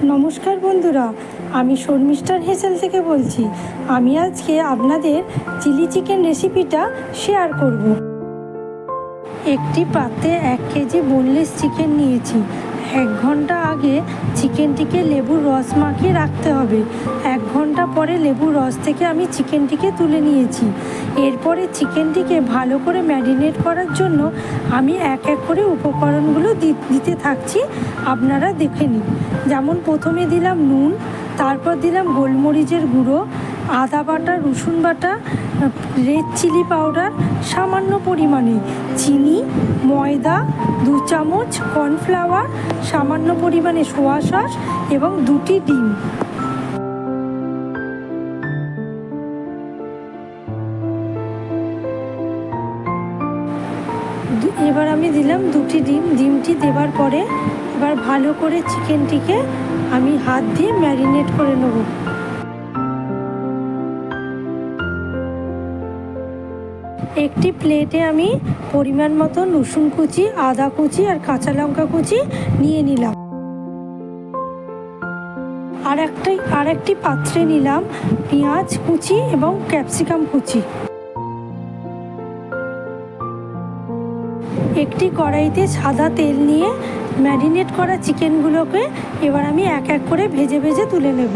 নমস্কার বন্ধুরা, আমি শর্মিষ্ঠার হেসেল থেকে বলছি। আমি আজকে আপনাদের চিলি চিকেন রেসিপিটা শেয়ার করব। একটি পাত্রে এক কেজি বোনলেস চিকেন নিয়েছি। এক ঘণ্টা আগে চিকেনটিকে লেবুর রস মাখিয়ে রাখতে হবে। এক ঘণ্টা পরে লেবুর রস থেকে আমি চিকেনটিকে তুলে নিয়েছি। এরপরে চিকেনটিকে ভালো করে ম্যারিনেট করার জন্য আমি এক এক করে উপকরণগুলো দিতে থাকছি। আপনারা দেখে নিন। যেমন প্রথমে দিলাম নুন, তারপর দিলাম গোলমরিচের গুঁড়ো আদা বাটা, রসুন বাটা, রেড চিলি পাউডার, সামান্য পরিমাণে চিনি, ময়দা, দু চামচ কর্নফ্লাওয়ার, সামান্য পরিমাণে সোয়া সস এবং দুটি ডিম। এবার আমি দিলাম দুটি ডিম। ডিমটি দেবার পরে এবার ভালো করে চিকেনটিকে আমি হাত দিয়ে ম্যারিনেট করে নেব। একটি প্লেটে আমি পরিমাণ মতো রসুন কুচি, আদা কুচি আর কাঁচা লঙ্কা কুচি নিয়ে নিলাম। আর একটাই আর একটি পাত্রে নিলাম পেঁয়াজ কুচি এবং ক্যাপসিকাম কুচি। একটি কড়াইতে সাদা তেল নিয়ে ম্যারিনেট করা চিকেনগুলোকে এবার আমি এক এক করে ভেজে ভেজে তুলে নেব।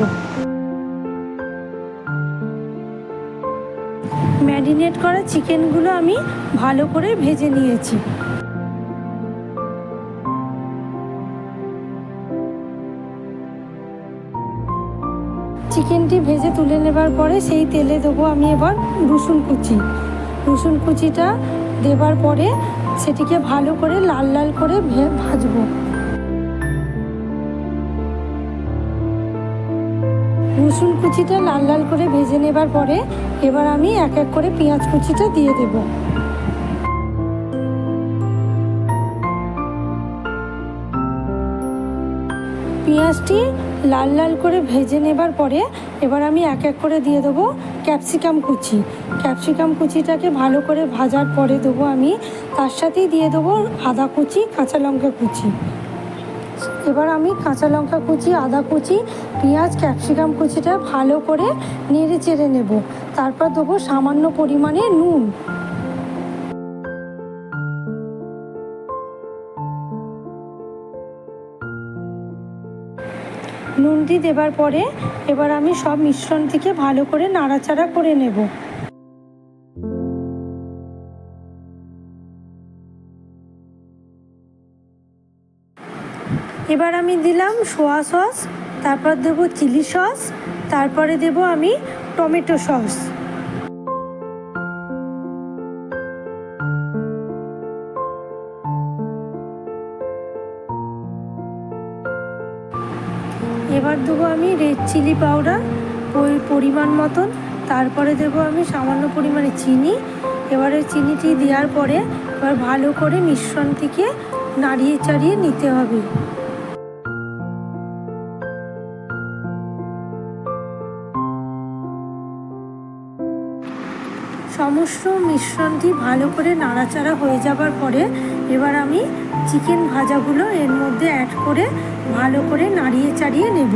ম্যারিনেট করা চিকেনগুলো আমি ভালো করে ভেজে নিয়েছি। চিকেনটি ভেজে তুলে নেবার পরে সেই তেলে দেবো আমি এবার রসুন কুচি। রসুন কুচিটা দেবার পরে সেটিকে ভালো করে লাল লাল করে ভাজবো। রসুন কুচিটা লাল লাল করে ভেজে নেবার পরে এবার আমি এক এক করে পেঁয়াজ কুচিটা দিয়ে দেব। পেঁয়াজটি লাল লাল করে ভেজে নেবার পরে এবার আমি এক এক করে দিয়ে দেবো ক্যাপসিকাম কুচি। ক্যাপসিকাম কুচিটাকে ভালো করে ভাজার পরে দেবো আমি, তার সাথেই দিয়ে দেবো আদা কুচি, কাঁচা লঙ্কা কুচি। এবার আমি কাঁচা লঙ্কা কুচি, আদা কুচি, পেঁয়াজ, ক্যাপসিকাম কুচিটা ভালো করে নেড়ে চেড়ে নেব। তারপর দেবো সামান্য পরিমাণে নুন। নুনটি দেবার পরে এবার আমি সব মিশ্রণ থেকে ভালো করে নাড়াচাড়া করে নেব। এবার আমি দিলাম সোয়া সস, তারপর দেবো চিলি সস, তারপরে দেবো আমি টমেটো সস। এবার দেবো আমি রেড চিলি পাউডার ওই পরিমাণ মতন। তারপরে দেবো আমি সামান্য পরিমাণে চিনি। এবারে চিনিটি দেওয়ার পরে এবার ভালো করে মিশ্রণটিকে নাড়িয়ে চাড়িয়ে নিতে হবে। সমস্ত মিশ্রণটি ভালো করে নাড়াচাড়া হয়ে যাবার পরে এবার আমি চিকেন ভাজাগুলো এর মধ্যে অ্যাড করে ভালো করে নাড়িয়ে চাড়িয়ে নেব।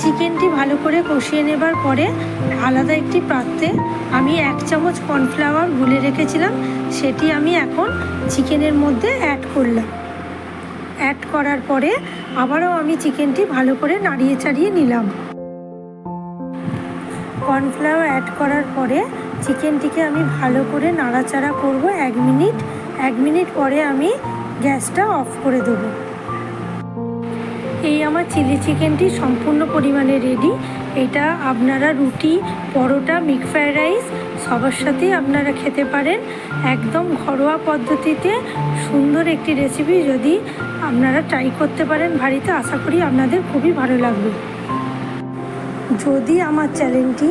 চিকেনটি ভালো করে কষিয়ে নেবার পরে আলাদা একটি পাত্রে আমি এক চামচ কর্নফ্লাওয়ার গুলে রেখেছিলাম, সেটি আমি এখন চিকেনের মধ্যে অ্যাড করলাম। অ্যাড করার পরে আবারও আমি চিকেনটি ভালো করে নাড়িয়ে চাড়িয়ে নিলাম। কর্নফ্লাওয়ার অ্যাড করার পরে চিকেনটিকে আমি ভালো করে নাড়াচাড়া করব এক মিনিট। এক মিনিট পরে আমি গ্যাসটা অফ করে দেবো। এই আমার চিলি চিকেনটি সম্পূর্ণ পরিমাণে রেডি এটা আপনারা রুটি, পরোটা মিক্স ফ্রাইড রাইস সবার সাথেই আপনারা খেতে পারেন। একদম ঘরোয়া পদ্ধতিতে সুন্দর একটি রেসিপি যদি আপনারা ট্রাই করতে পারেন বাড়িতে, আশা করি আপনাদের খুবই ভালো লাগবে। যদি আমার চ্যানেলটি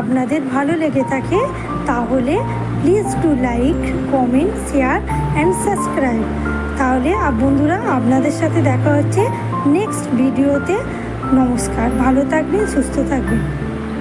আপনাদের ভালো লেগে থাকে, তাহলে please to like comment share and subscribe তাহলে বন্ধুরা, আপনাদের সাথে দেখা হচ্ছে নেক্সট ভিডিওতে নমস্কার, ভালো থাকবেন, সুস্থ থাকবেন।